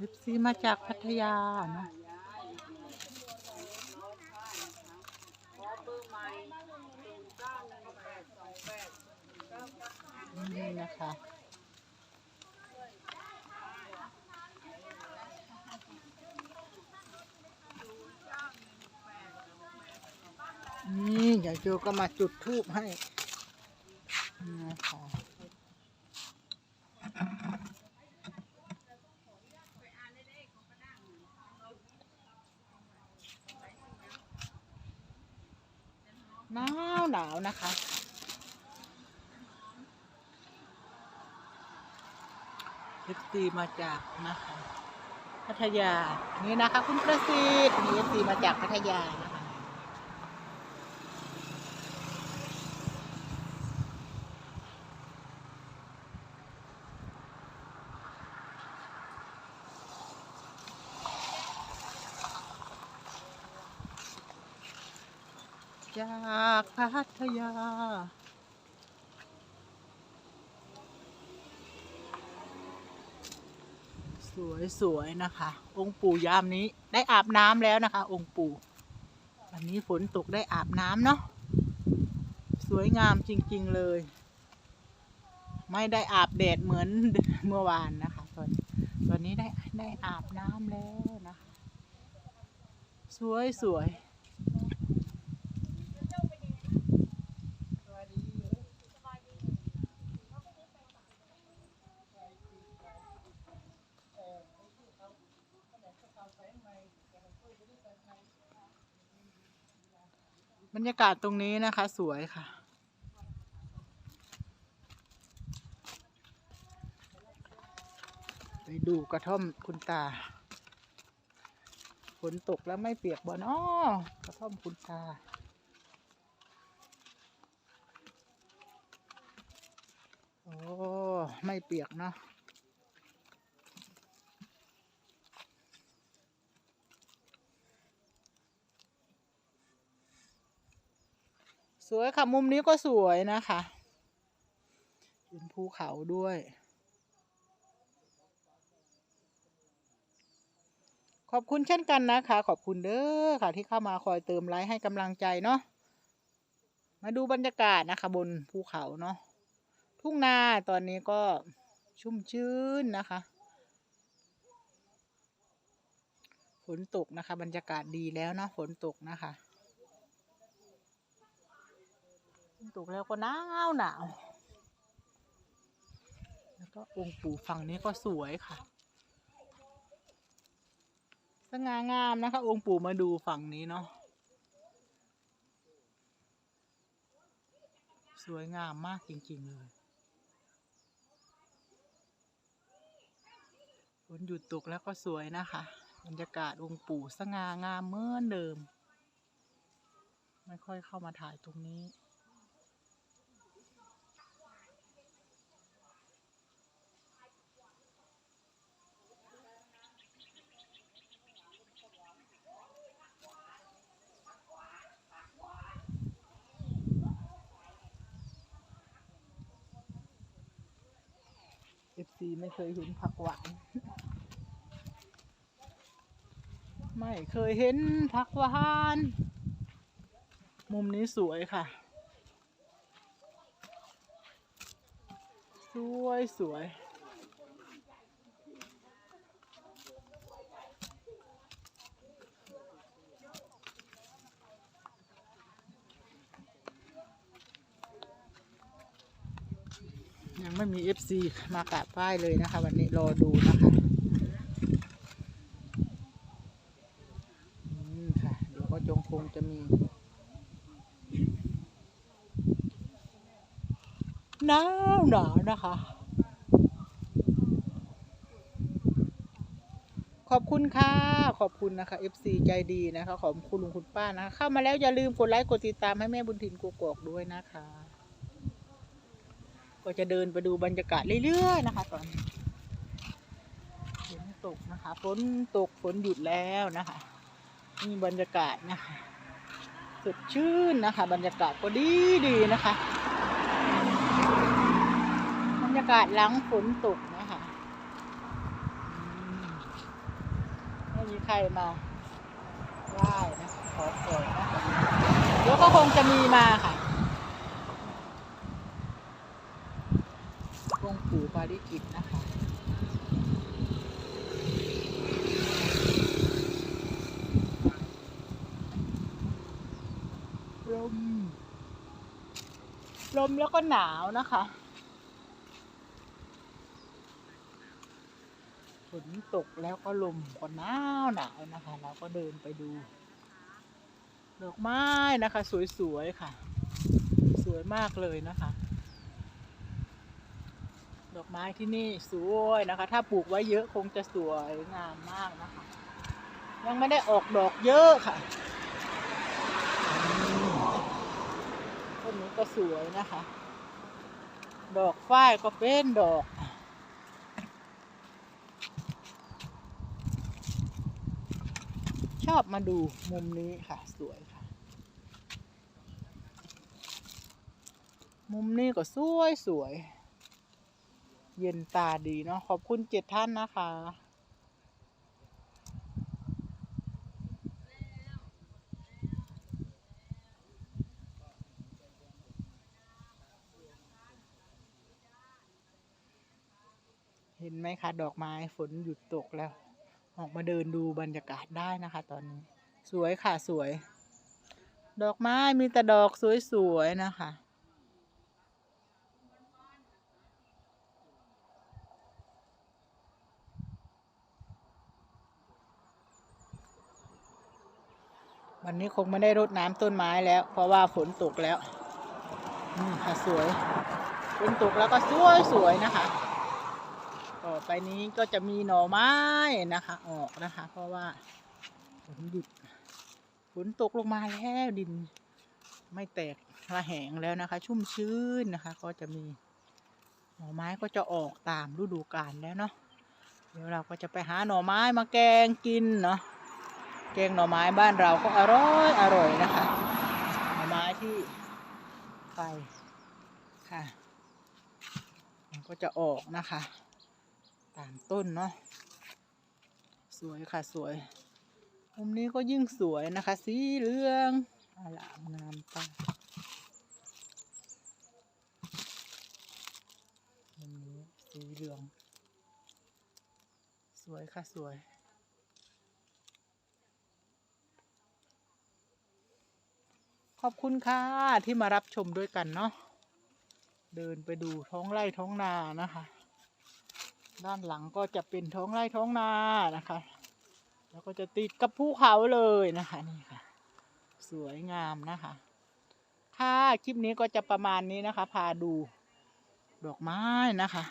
ลิปซีมาจากพัทยานะนี่นะคะนี่ยายโจก็มาจุดทูบให้นี่นะคะ หนาวหนาวนะคะ เอฟซีมาจากนะคะ พัทยา นี่นะคะ คุณประสิทธิ์นี่เอฟซีมาจากพัทยานะคะ จากพัทยาสวยสวยๆนะคะ องค์ปู่ยามนี้ได้อาบน้ำแล้วนะคะ องค์ปู่วันนี้ฝนตกได้อาบน้ำเนาะสวยงามจริง ๆเลย ไม่ได้อาบแดดเหมือนเมื่อวานนะคะตอนตอนนี้ได้ได้อาบน้ำแล้วนะคะ สวยสวย รรยากาศตรงนี้นะคะ สวยค่ะ ไปดูกระท่อมคุณตา ฝนตกแล้วไม่เปียกบ่เนอกระท่อมคุณตาโอ้ ไม่เปียกเนาะ สวยค่ะ มุมนี้ก็สวยนะคะเป็นภูเขาด้วย ขอบคุณเช่นกันนะคะ ขอบคุณเด้อค่ะที่เข้ามาคอยเติมไลค์ให้กำลังใจเนาะมาดูบรรยากาศนะคะ บนภูเขาเนาะทุ่งนาตอนนี้ก็ชุ่มชื้นนะคะฝนตกนะคะ บรรยากาศดีแล้วเนาะฝนตกนะคะ ตกแล้วก็หนาวหนาวแล้วก็องค์ปู่ฝั่งนี้ก็สวยค่ะสง่างามนะคะ องค์ปู่มาดูฝั่งนี้เนาะสวยงามมากจริง ๆ เลยฝนหยุดตกแล้วก็สวยนะคะบรรยากาศองค์ปู่สง่างามเหมือนเดิม ไม่ค่อยเข้ามาถ่ายตรงนี้ ซีไม่เคยเห็นผักหวาน ไม่เคยเห็นผักหวาน มุมนี้สวยค่ะ สวยสวย ยังไม่มี FC มากราบไหว้เลยนะคะ วันนี้รอดูนะคะค่ะเดี๋ยวก็จงคงจะมี หนาวหนาวนะคะ ขอบคุณค่ะ ขอบคุณนะคะ FC ใจดีนะคะ ขอบคุณลุงคุณป้านะเข้ามาแล้วอย่าลืมกดไลค์กดติดตามให้แม่บุญถิ่นกกอกด้วยนะคะ ก็จะเดินไปดูบรรยากาศเรื่อยๆนะคะ ตอนนี้ฝนตกนะคะฝนตกฝนหยุดแล้วนะคะนี่บรรยากาศนะคะสดชื่นนะคะ บรรยากาศก็ดีดีๆนะคะ บรรยากาศหลังฝนตกนะคะอืมมีใครมาไหว้นะขอพรนะคะเดี๋ยวก็คงจะมีมาค่ะ องปู่ปาริจิตนะคะลมลมแล้วก็หนาวนะคะฝนตกแล้วก็ลมก็หนาวหนาวนะคะ เราก็เดินไปดูดอกไม้นะคะ สวยๆค่ะ สวยมากเลยนะคะ ดอกไม้ที่นี่สวยนะคะ ถ้าปลูกไว้เยอะคงจะสวยงามมากนะคะ ยังไม่ได้ออกดอกเยอะค่ะต้นนี้ก็สวยนะคะ ดอกฝ้ายก็เป็นดอกชอบมาดูมุมนี้ค่ะ สวยค่ะ มุมนี้ก็สวยสวย เย็นตาดีเนาะขอบคุณเจ็ดท่านนะคะ เห็นไหมคะดอกไม้ฝนหยุดตกแล้ว ออกมาเดินดูบรรยากาศได้นะคะตอนนี้ สวยค่ะสวย ดอกไม้มีแต่ดอกสวยๆนะคะ วันนี้คงไม่ได้รดน้ำต้นไม้แล้ว เพราะว่าฝนตกแล้วนี่ค่ะสวยฝนตกแล้วก็สวยสวยๆนะคะ ต่อไปนี้ก็จะมีหน่อไม้นะคะ ออกนะคะ เพราะว่าฝนหยุดฝนตกลงมาแล้วดิน ไม่แตกระแหงแล้วนะคะ ชุ่มชื้นนะคะ ก็จะมีหน่อไม้ก็จะออกตามฤดูกาลแล้วเนาะเดี๋ยวเราก็จะไปหาหน่อไม้มาแกงกินเนาะ แกงหน่อไม้บ้านเราก็อร่อยอร่อยนะคะหน่อไม้ที่ไปค่ะ มันก็จะออกนะคะตามต้นเนาะสวยค่ะสวยมุมนี้ก็ยิ่งสวยนะคะ สีเหลืองอลามงามตามุมนี้สีเหลือง สวยค่ะสวย ขอบคุณค่ะที่มารับชมด้วยกันเนาะเดินไปดูท้องไร่ท้องนานะคะ ด้านหลังก็จะเป็นท้องไร่ท้องนานะคะ แล้วก็จะติดกับภูเขาเลยนะคะนี่ค่ะ สวยงามนะคะ ค่ะคลิปนี้ก็จะประมาณนี้นะคะ พาดูดอกไม้นะคะ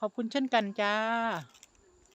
ขอบคุณเช่นกันจ้า